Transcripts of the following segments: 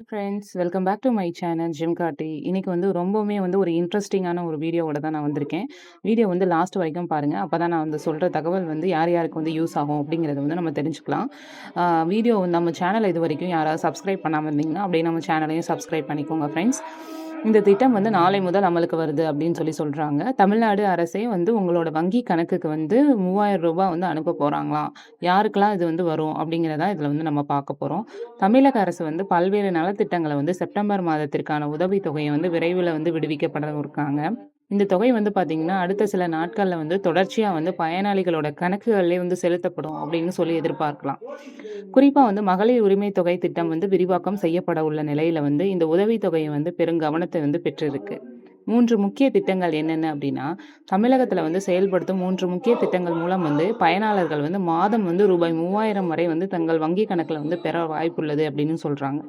Friends welcome back to my channel gym காட்டி இன்னைக்கு வந்து ரொம்பவுமே வந்து ஒரு இன்ட்ரெஸ்டிங்கான ஒரு வீடியோவோட தான் நான் வந்திருக்கேன். வீடியோ வந்து லாஸ்ட் வரைக்கும் பாருங்கள் அப்போ தான் நான் வந்து சொல்கிற தகவல் வந்து யார் யாருக்கு வந்து யூஸ் ஆகும் அப்படிங்கிறத வந்து நம்ம தெரிஞ்சுக்கலாம். வீடியோ நம்ம சேனலை இது வரைக்கும் யாராவது சப்ஸ்கிரைப் பண்ணாமல் இருந்தீங்கன்னா அப்படியே நம்ம சேனலையும் சப்ஸ்கிரைப் பண்ணிக்கோங்க ஃப்ரெண்ட்ஸ் இந்த திட்டம் வந்து நாளை முதல் அமலுக்கு வருது அப்படின்னு சொல்லி சொல்கிறாங்க தமிழ்நாடு அரசே வந்து உங்களோட வங்கி கணக்குக்கு வந்து மூவாயிரம் ரூபாய் வந்து அனுப்ப போகிறாங்களாம் யாருக்கெல்லாம் இது வந்து வரும் அப்படிங்கிறதா இதில் வந்து நம்ம பார்க்க போகிறோம் தமிழக அரசு வந்து பல்வேறு நலத்திட்டங்களை வந்து செப்டம்பர் மாதத்திற்கான உதவித்தொகையை வந்து விரைவில் வந்து விடுவிக்கப்பட இருக்காங்க. இந்த தொகை வந்து பார்த்திங்கன்னா அடுத்த சில நாட்களில் வந்து தொடர்ச்சியாக வந்து பயனாளிகளோட கணக்குகளிலே வந்து செலுத்தப்படும் அப்படின்னு சொல்லி எதிர்பார்க்கலாம். குறிப்பாக வந்து மகளிர் உரிமை தொகை திட்டம் வந்து விரிவாக்கம் செய்யப்பட உள்ள நிலையில் வந்து இந்த உதவித்தொகையை வந்து பெருங்கவனத்தை வந்து பெற்றிருக்கு. மூன்று முக்கிய திட்டங்கள் என்னென்ன அப்படின்னா தமிழகத்தில் வந்து செயல்படுத்தும் மூன்று முக்கிய திட்டங்கள் மூலம் வந்து பயனாளர்கள் வந்து மாதம் வந்து ரூபாய் மூவாயிரம் வரை வந்து தங்கள் வங்கி கணக்கில் வந்து பெற வாய்ப்புள்ளது அப்படின்னு சொல்கிறாங்க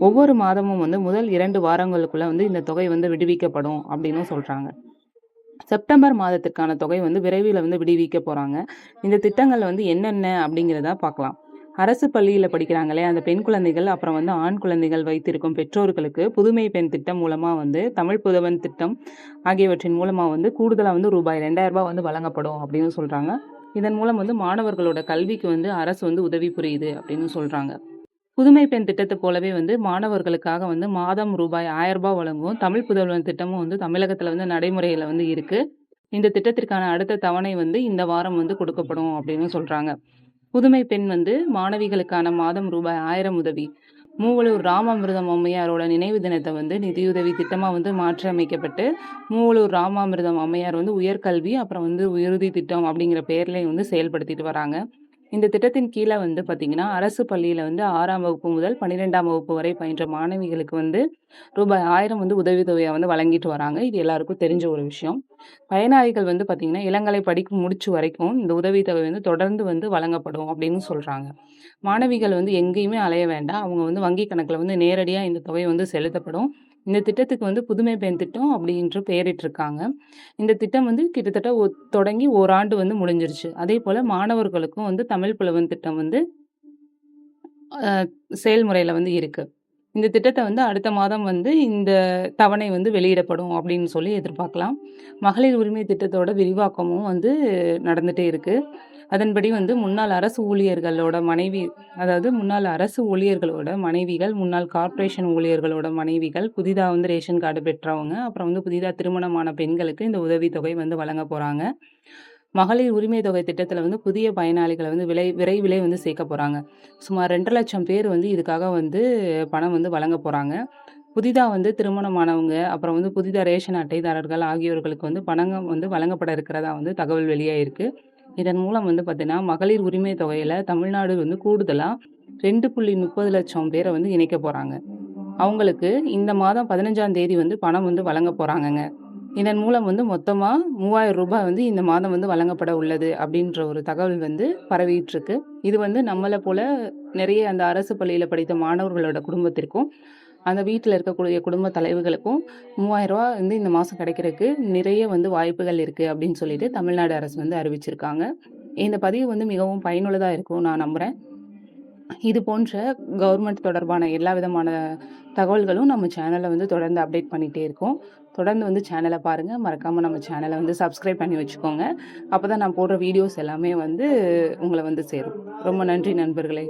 ஒவ்வொரு மாதமும் வந்து முதல் இரண்டு வாரங்களுக்குள்ள வந்து இந்த தொகை வந்து விடுவிக்கப்படும் அப்படின்னு சொல்கிறாங்க செப்டம்பர் மாதத்திற்கான தொகை வந்து விரைவில் வந்து விடுவிக்க போகிறாங்க இந்த திட்டங்கள் வந்து என்னென்ன அப்படிங்கிறத பார்க்கலாம். அரசு பள்ளியில் படிக்கிறாங்களே அந்த பெண் குழந்தைகள் அப்புறம் வந்து ஆண் குழந்தைகள் வைத்திருக்கும் பெற்றோர்களுக்கு புதுமை பெண் திட்டம் மூலமாக வந்து தமிழ் புதவன் திட்டம் ஆகியவற்றின் மூலமாக வந்து கூடுதலாக வந்து ரூபாய் ரெண்டாயிரம் ரூபாய் வந்து வழங்கப்படும் அப்படின்னு சொல்கிறாங்க இதன் மூலம் வந்து மாணவர்களோட கல்விக்கு வந்து அரசு வந்து உதவி புரியுது அப்படின்னு சொல்கிறாங்க புதுமை பெண் திட்டத்தை போலவே வந்து மாணவர்களுக்காக வந்து மாதம் ரூபாய் ஆயிரம் ரூபாய் வழங்கும் தமிழ் புதல்வன் திட்டமும் வந்து தமிழகத்தில் வந்து நடைமுறையில் வந்து இருக்குது இந்த திட்டத்திற்கான அடுத்த தவணை வந்து இந்த வாரம் வந்து கொடுக்கப்படும் அப்படின்னு சொல்கிறாங்க புதுமை பெண் வந்து மாணவிகளுக்கான மாதம் ரூபாய் ஆயிரம் உதவி. மூவலூர் ராமாமிர்தம் அம்மையாரோட நினைவு தினத்தை வந்து நிதியுதவி திட்டமாக வந்து மாற்றி அமைக்கப்பட்டு மூவலூர் ராமாமிர்தம் அம்மையார் வந்து உயர்கல்வி அப்புறம் வந்து உயர்தி திட்டம் அப்படிங்கிற பேர்லேயும் வந்து செயல்படுத்திட்டு வராங்க. இந்த திட்டத்தின் கீழே வந்து பார்த்திங்கன்னா அரசு பள்ளியில் வந்து ஆறாம் வகுப்பு முதல் பன்னிரெண்டாம் வகுப்பு வரை பயின்ற மாணவிகளுக்கு வந்து ரூபாய் ஆயிரம் வந்து உதவித்தொகையாக வந்து வழங்கிட்டு வராங்க. இது எல்லாருக்கும் தெரிஞ்ச ஒரு விஷயம். பயனாளிகள் வந்து பார்த்திங்கன்னா இளங்கலை படிக்கும் முடிச்சு வரைக்கும் இந்த உதவித்தொகை வந்து தொடர்ந்து வந்து வழங்கப்படும் அப்படின்னு சொல்கிறாங்க மாணவிகள் வந்து எங்கேயுமே அலைய வேண்டாம். அவங்க வந்து வங்கி கணக்கில் வந்து நேரடியாக இந்த தொகை வந்து செலுத்தப்படும். இந்த திட்டத்துக்கு வந்து புதுமை பெண் திட்டம் அப்படின்ற பெயரிட்டிருக்காங்க. இந்த திட்டம் வந்து கிட்டத்தட்ட தொடங்கி ஓராண்டு வந்து முடிஞ்சிருச்சு. அதே போல் மாணவர்களுக்கும் வந்து தமிழ் புலவன் திட்டம் வந்து செயல்முறையில் வந்து இருக்குது இந்த திட்டத்தை வந்து அடுத்த மாதம் வந்து இந்த தவணை வந்து வெளியிடப்படும் அப்படின்னு சொல்லி எதிர்பார்க்கலாம். மகளிர் உரிமை திட்டத்தோட விரிவாக்கமும் வந்து நடந்துகிட்டே இருக்குது அதன்படி வந்து முன்னாள் அரசு ஊழியர்களோட மனைவி அதாவது முன்னாள் அரசு ஊழியர்களோட மனைவிகள் முன்னாள் கார்ப்பரேஷன் ஊழியர்களோட மனைவிகள் புதிதாக வந்து ரேஷன் கார்டு பெற்றவங்க அப்புறம் வந்து புதிதாக திருமணமான பெண்களுக்கு இந்த உதவித்தொகை வந்து வழங்க போகிறாங்க மகளிர் உரிமை தொகை திட்டத்தில் வந்து புதிய பயனாளிகளை வந்து விலை விரைவிலே வந்து சேர்க்க போகிறாங்க சுமார் ரெண்டரை லட்சம் பேர் வந்து இதுக்காக வந்து பணம் வந்து வழங்க போகிறாங்க புதிதாக வந்து திருமணமானவங்க அப்புறம் வந்து புதிதாக ரேஷன் அட்டைதாரர்கள் ஆகியோர்களுக்கு வந்து பணம் வந்து வழங்கப்பட இருக்கிறதா வந்து தகவல் வெளியாகிருக்கு இதன் மூலம் வந்து பார்த்தீங்கன்னா மகளிர் உரிமை தொகையில் தமிழ்நாடு வந்து கூடுதலாக ரெண்டு புள்ளி முப்பது லட்சம் பேரை வந்து இணைக்க போகிறாங்க அவங்களுக்கு இந்த மாதம் பதினஞ்சாம் தேதி வந்து பணம் வந்து வழங்க போகிறாங்கங்க இதன் மூலம் வந்து மொத்தமாக மூவாயிரம் ரூபாய் வந்து இந்த மாதம் வந்து வழங்கப்பட உள்ளது அப்படின்ற ஒரு தகவல் வந்து பரவிட்டுருக்கு. இது வந்து நம்மளை போல் நிறைய அந்த அரசு பள்ளியில் படித்த மாணவர்களோட குடும்பத்திற்கும் அந்த வீட்டில் இருக்கக்கூடிய குடும்ப தலைவர்களுக்கும் மூவாயிரரூவா வந்து இந்த மாதம் கிடைக்கிறதுக்கு நிறைய வந்து வாய்ப்புகள் இருக்குது அப்படின்னு சொல்லிட்டு தமிழ்நாடு அரசு வந்து அறிவிச்சிருக்காங்க. இந்த பதிவு வந்து மிகவும் பயனுள்ளதாக இருக்கும் நான் நம்புகிறேன் இது போன்ற கவர்மெண்ட் தொடர்பான எல்லா விதமான தகவல்களும் நம்ம சேனலில் வந்து தொடர்ந்து அப்டேட் பண்ணிகிட்டே இருக்கோம். தொடர்ந்து வந்து சேனலை பாருங்கள் மறக்காமல் நம்ம சேனலை வந்து சப்ஸ்கிரைப் பண்ணி வச்சுக்கோங்க. அப்போ தான் நான் போடுற வீடியோஸ் எல்லாமே வந்து உங்களை வந்து சேரும். ரொம்ப நன்றி நண்பர்களே.